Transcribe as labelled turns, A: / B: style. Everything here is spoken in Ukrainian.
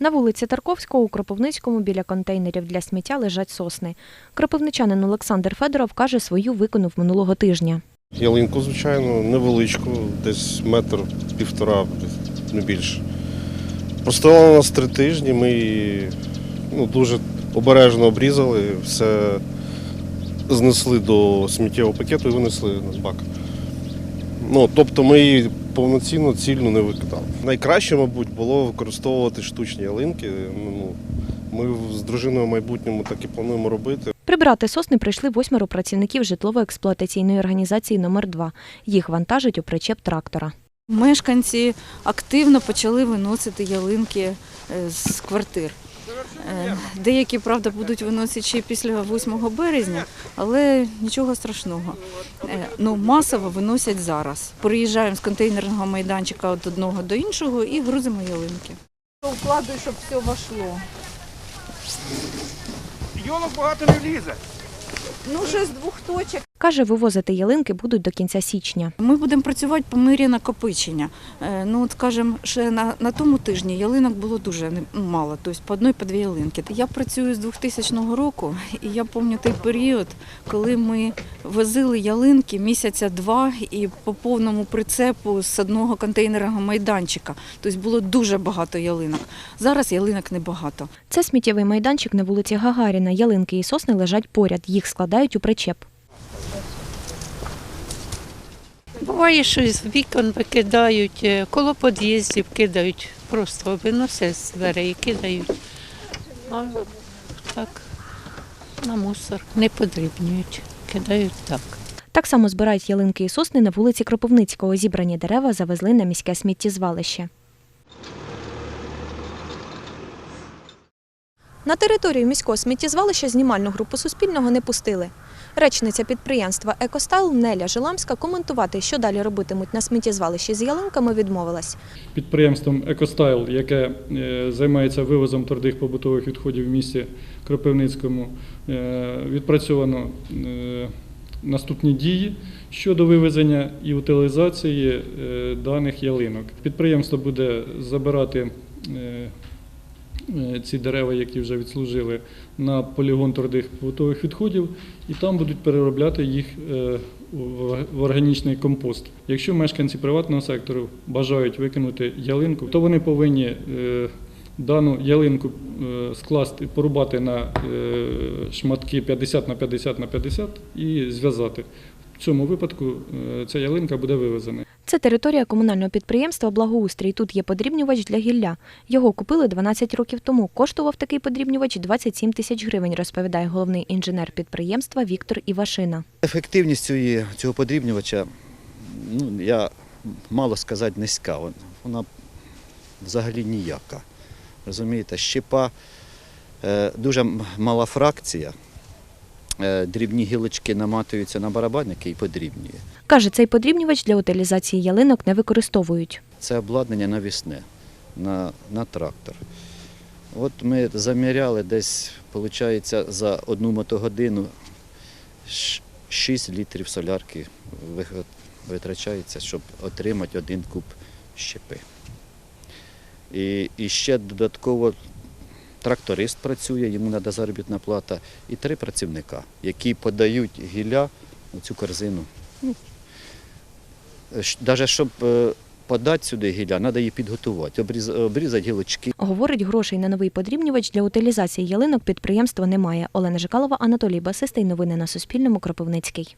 A: На вулиці Тарковського у Кропивницькому біля контейнерів для сміття лежать сосни. Кропивничанин Олександр Федоров каже, свою виконав минулого тижня.
B: Ялинку, звичайно, невеличку, десь метр півтора, не більше. Простояла у нас три тижні, ми її ну, дуже обережно обрізали, все знесли до сміттєвого пакету і винесли на бак. Ну, тобто ми її повноцінно цільно не викидали. Найкраще, мабуть, було використовувати штучні ялинки. Ну, ми з дружиною в майбутньому так і плануємо робити.
A: Прибрати сосни прийшли восьмеро працівників житлово-експлуатаційної організації номер 2 Їх вантажить у причеп трактора.
C: Мешканці активно почали виносити ялинки е, з квартир. Е, Деякі, правда, будуть виносити ще після 8 березня, але нічого страшного. Е, Ну, масово виносять зараз. Приїжджаємо з контейнерного майданчика від одного до іншого і грузимо ялинки. Вкладую, щоб все війшло.
D: Йолок багато не влізе.
C: Ну, вже з двох точок.
A: Каже, вивозити ялинки будуть до кінця січня.
C: Ми будемо працювати по мирі накопичення. Е, Ну, от скажімо, ще на, на тому тижні ялинок було дуже ну, мало, тобто по одній, по дві ялинки. Я працюю з 2000 року, і я пам'ятаю той період, коли ми возили ялинки місяця два і по повному прицепу з одного контейнерного майданчика. Тобто було дуже багато ялинок. Зараз ялинок небагато.
A: Це сміттєвий майданчик на вулиці Гагаріна. Ялинки і сосни лежать поряд. Їх складають у причеп.
E: Буває, що з вікон викидають, е, коло під'їздів кидають, просто виносять з дверей, кидають. А так, на мусор не подрібнюють, кидають так.
A: Так само збирають ялинки і сосни на вулиці Кропивницького. Зібрані дерева завезли на міське сміттєзвалище. На територію міського сміттєзвалища знімальну групу Суспільного не пустили. Речниця підприємства «Екостайл» Неля Жиламська коментувати, що далі робитимуть на сміттєзвалищі з ялинками, відмовилась.
F: підприємством «Екостайл», яке е, займається вивозом твердих побутових відходів в місті Кропивницькому, е, відпрацьовано е, наступні дії щодо вивезення і утилізації даних ялинок. Підприємство буде забирати ці дерева, які вже відслужили, на полігон твердих побутових відходів, і там будуть переробляти їх е, в органічний компост. Якщо мешканці приватного сектору бажають викинути ялинку, то вони повинні е, дану ялинку е, скласти, порубати на е, шматки 50 на 50 на 50 і зв'язати. В цьому випадку е, ця ялинка буде вивезена.
A: Це територія комунального підприємства «Благоустрій». Тут є подрібнювач для гілля. Його купили 12 років тому. Коштував такий подрібнювач 27 тисяч гривень, розповідає головний інженер підприємства Віктор Івашина.
G: Ефективність цього подрібнювача, ну, я мало сказати, низька. Вона взагалі ніяка. Розумієте, щепа е, дуже мала фракція. Е, дрібні гілочки наматуються на барабанники і подрібнює.
A: Каже, цей подрібнювач для утилізації ялинок не використовують.
G: Це обладнання навісне на, на трактор. От ми заміряли десь, виходить, за одну мотогодину 6 літрів солярки витрачається, щоб отримати один куб щепи. І, і ще додатково тракторист працює, йому треба заробітна плата, і три працівника, які подають гілля у цю корзину. Навіть щоб е, подати сюди гілля, треба її підготувати, обрізати гілочки.
A: Говорить, грошей на новий подрібнювач для утилізації ялинок підприємства немає. Олена Жикалова, Анатолій Басистий. Новини на Суспільному. Кропивницький.